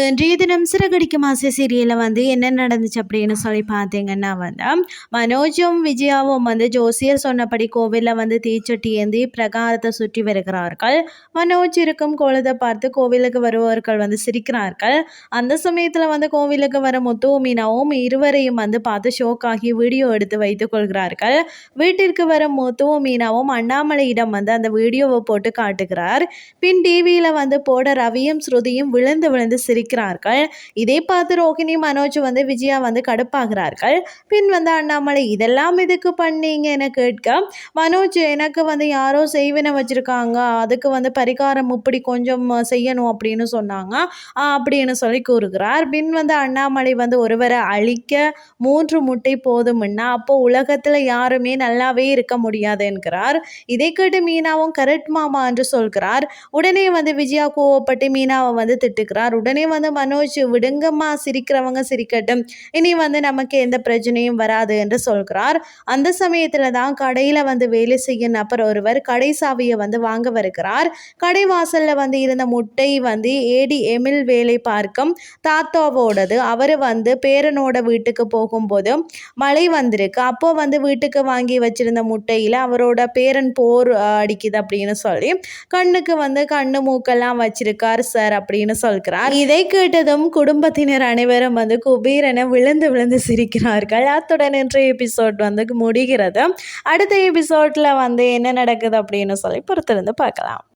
இன்றைய தினம் சிறகடிக்கும் ஆசை சீரியலில் வந்து என்ன நடந்துச்சு அப்படின்னு சொல்லி பார்த்தீங்கன்னா வந்து மனோஜும் விஜயாவும் வந்து ஜோசியர் சொன்னபடி கோவிலில் வந்து தீச்சட்டி ஏந்தி பிரகாரத்தை சுற்றி வருகிறார்கள். மனோஜ் இருக்கும் கோலத்தை பார்த்து கோவிலுக்கு வருபவர்கள் வந்து சிரிக்கிறார்கள். அந்த சமயத்தில் வந்து கோவிலுக்கு வர முத்து மீனாவும் இருவரையும் வந்து பார்த்து ஷோக்காகி வீடியோ எடுத்து வைத்துக் கொள்கிறார்கள். வீட்டிற்கு வர முத்து மீனாவும் அண்ணாமலையிடம் வந்து அந்த வீடியோவை போட்டு காட்டுகிறார். பின் டிவியில் வந்து போட ரவியும் ஸ்ருதியும் விழுந்து விழுந்து சிரி சிரிக்கிறார்கள். இதை பார்த்து ரோகிணி மனோஜ் வந்து விஜயா வந்து கடுப்பாகிறார்கள். பின் வந்து அண்ணாமலை இதெல்லாம் இதுக்கு பண்ணீங்க? என கேட்க மனோஜ் எனக்கு வந்து யாரோ செய்வினை வச்சிருக்காங்க. அதுக்கு வந்து பரிகாரம் இப்படி கொஞ்சம் செய்யணும் அப்படின்னு சொன்னாங்க. அப்படின்னு சொல்லி கூறுகிறார். பின் வந்து அண்ணாமலை வந்து ஒருவரை அழிக்க மூன்று முட்டை போதும்னா அப்போ உலகத்தில் யாருமே நல்லாவே இருக்க முடியாது என்கிறார். இதை கேட்டு மீனாவும் கரெக்ட் மாமா என்று சொல்கிறார். உடனே வந்து விஜயா கோவப்பட்டு மீனாவை வந்து திட்டுகிறார். உடனே வந்து மனோஜ் விடுங்கம்மா சிரிக்கிறவங்க சிரிக்கட்டும். இனி வந்து நமக்கு எந்த பிரச்சனையும் வராது என்று சொல்கிறார். அந்த சமயத்தில் தான் கடையில் வந்து வேலை செய்ய நபர் ஒருவர் கடை சாவியை வந்து வாங்க வருகிறார். கடை வாசலில் வந்து இருந்த முட்டை வந்து ஏடி எமில் வேலை பார்க்கும் தாத்தாவோடது. அவர் வந்து பேரனோட வீட்டுக்கு போகும்போது மழை வந்திருக்கு. அப்போ வந்து வீட்டுக்கு வாங்கி வச்சிருந்த முட்டையில் அவரோட பேரன் போர் அடிக்குது அப்படின்னு சொல்லி கண்ணுக்கு வந்து கண்ணு மூக்கெல்லாம் வச்சிருக்கார் சார் அப்படின்னு சொல்கிறார். இதை கேட்டதும் குடும்பத்தினர் அனைவரும் வந்து குபீரென விழுந்து விழுந்து சிரிக்கிறார்கள். அத்துடன் இன்றைய எபிசோட் வந்து முடிகிறது. அடுத்த எபிசோட்ல வந்து என்ன நடக்குது அப்படின்னு சொல்லி பொறுத்திருந்து பார்க்கலாம்.